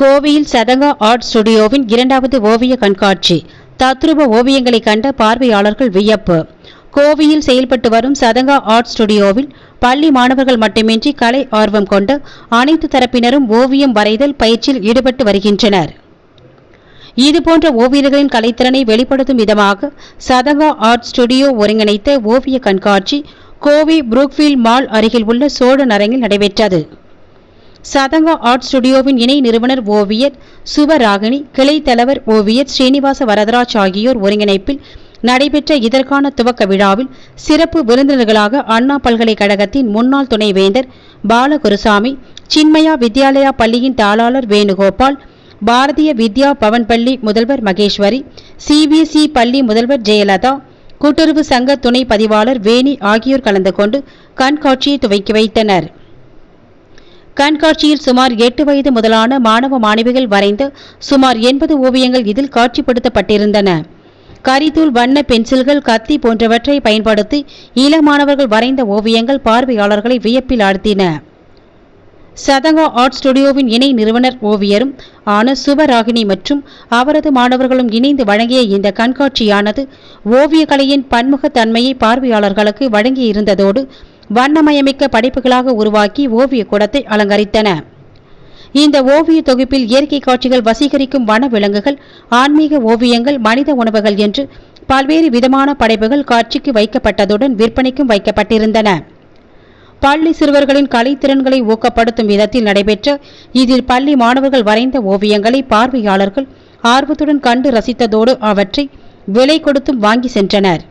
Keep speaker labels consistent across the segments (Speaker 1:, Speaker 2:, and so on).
Speaker 1: கோவையில் சதங்கா ஆர்ட் ஸ்டுடியோவின் இரண்டாவது ஓவிய கண்காட்சி. தத்ரூப ஓவியங்களை கண்ட பார்வையாளர்கள் வியப்பு. கோவையில் செயல்பட்டு வரும் சதங்கா ஆர்ட் ஸ்டுடியோவில் பள்ளி மாணவர்கள் மட்டுமின்றி கலை ஆர்வம் கொண்ட அனைத்து தரப்பினரும் ஓவியம் வரைதல் பயிற்சியில் ஈடுபட்டு வருகின்றனர். இதுபோன்ற ஓவியர்களின் கலைத்திறனை வெளிப்படுத்தும் விதமாக சதங்கா ஆர்ட் ஸ்டுடியோ ஒருங்கிணைத்த ஓவிய கண்காட்சி கோவை புரூக்ஃபீல்ட் மால் அருகில் உள்ள சோழ நரங்கில் நடைபெற்றது. சதங்கா ஆர்ட் ஸ்டுடியோவின் இணை நிறுவனர் ஓவியர் சுபராகினி கிளை தலைவர் ஓவியர் ஸ்ரீனிவாச வரதராஜ் ஆகியோர் ஒருங்கிணைப்பில் நடைபெற்ற இதற்கான துவக்க விழாவில் சிறப்பு விருந்தினர்களாக அண்ணா பல்கலைக்கழகத்தின் முன்னாள் துணைவேந்தர் பாலகுருசாமி சின்மயா வித்யாலயா பள்ளியின் தாளாளர் வேணுகோபால் பாரதிய வித்யா பவன் பள்ளி முதல்வர் மகேஸ்வரி சிபிஎஸ்இ பள்ளி முதல்வர் ஜெயலதா கூட்டுறவு சங்க துணை பதிவாளர் வேணி ஆகியோர் கலந்து கொண்டு கண்காட்சியை துவக்கி வைத்தனர். கண்காட்சியில் சுமார் எட்டு வயது முதலான மாணவ மாணவிகள் வரைந்த சுமார் எண்பது ஓவியங்கள் இதில் காட்சிப்படுத்தப்பட்டிருந்தன. கரிதூள் வண்ண பென்சில்கள் கத்தி போன்றவற்றை பயன்படுத்தி இளமாணவர்கள் வரைந்த ஓவியங்கள் பார்வையாளர்களை வியப்பில் ஆழ்த்தின. சதங்கா ஆர்ட் ஸ்டுடியோவின் இணை நிறுவனர் ஓவியரும் ஆன சுபராகினி மற்றும் அவரது மாணவர்களும் இணைந்து வழங்கிய இந்த கண்காட்சியானது ஓவியக்கலையின் பன்முகத்தன்மையை பார்வையாளர்களுக்கு வழங்கியிருந்ததோடு வண்ணமயமிக்க படைப்புகளாக உருவாக்கி ஓவிய கூடத்தை அலங்கரித்தன. இந்த ஓவிய தொகுப்பில் இயற்கை காட்சிகள் வசீகரிக்கும் வனவிலங்குகள் ஆன்மீக ஓவியங்கள் மனித உணவுகள் என்று பல்வேறு விதமான படைப்புகள் காட்சிக்கு வைக்கப்பட்டதுடன் விற்பனைக்கும் வைக்கப்பட்டிருந்தன. பள்ளி சிறுவர்களின் கலைத்திறன்களை ஊக்கப்படுத்தும் விதத்தில் நடைபெற்ற இதில் பள்ளி மாணவர்கள் வரைந்த ஓவியங்களை பார்வையாளர்கள் ஆர்வத்துடன் கண்டு ரசித்ததோடு அவற்றை விலை கொடுத்தும் வாங்கி சென்றனர்.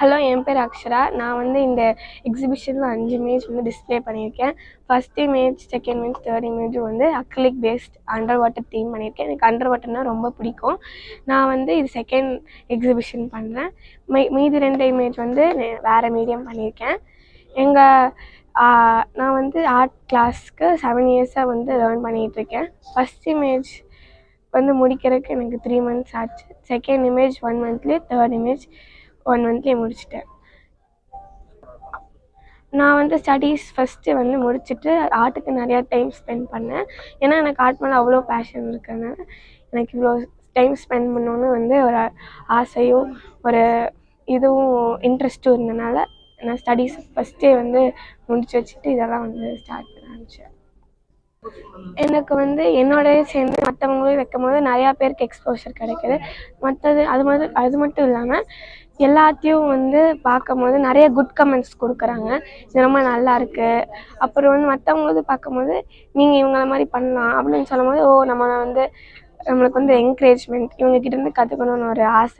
Speaker 2: ஹலோ என் பேர் அக்ஷரா. நான் வந்து இந்த எக்ஸிபிஷனில் அஞ்சு இமேஜ் வந்து டிஸ்ப்ளே பண்ணியிருக்கேன். First image second image third image வந்து acrylic paste under water theme பண்ணியிருக்கேன். எனக்கு அண்டர் வாட்டர்னால் ரொம்ப பிடிக்கும். நான் வந்து இது செகண்ட் எக்ஸிபிஷன் பண்ணுறேன் மீ மீதி ரெண்டு இமேஜ் வந்து வேறு மீடியம் பண்ணியிருக்கேன். எங்கள் நான் வந்து ஆர்ட் கிளாஸ்க்கு செவன் இயர்ஸாக வந்து லேர்ன் பண்ணிகிட்ருக்கேன். ஃபஸ்ட் இமேஜ் வந்து முடிக்கிறதுக்கு எனக்கு த்ரீ மந்த்ஸ் ஆச்சு. செகண்ட் இமேஜ் ஒன் மந்த்லேயே தேர்ட் இமேஜ் ஒன் மந்த்லேயே முடிச்சிட்டேன். நான் வந்து ஸ்டடீஸ் ஃபஸ்ட்டு வந்து முடிச்சுட்டு ஆர்ட்டுக்கு நிறையா டைம் ஸ்பெண்ட் பண்ணேன். ஏன்னா எனக்கு ஆர்ட் மேலே அவ்வளோ பேஷன் இருக்கிறதுனால எனக்கு இவ்வளோ டைம் ஸ்பெண்ட் பண்ணணுன்னு வந்து ஒரு ஆசையும் ஒரு இதுவும் இன்ட்ரெஸ்ட்டும் இருந்தனால நான் ஸ்டடீஸ் ஃபஸ்ட்டே வந்து முடிச்சு வச்சுட்டு இதெல்லாம் வந்து ஸ்டார்ட் பண்ண ஆரம்பிச்சேன். எனக்கு வந்து என்னோடய சேர்ந்து மற்றவங்களையும் வைக்கும் போது நிறையா பேருக்கு எக்ஸ்போஷர் கிடைக்குது. மற்றது அது மாதிரி அது மட்டும் இல்லாமல் எல்லாத்தையும் வந்து பார்க்கும்போது நிறைய குட் கமெண்ட்ஸ் கொடுக்குறாங்க. இது ரொம்ப நல்லா இருக்குது அப்புறம் வந்து மற்றவங்களது பார்க்கும்போது நீங்கள் இவங்கள மாதிரி பண்ணலாம் அப்படின்னு சொல்லும்போது ஓ நம்ம வந்து நம்மளுக்கு வந்து என்கரேஜ்மெண்ட் இவங்ககிட்ட இருந்து கற்றுக்கணுன்னு ஒரு ஆசை.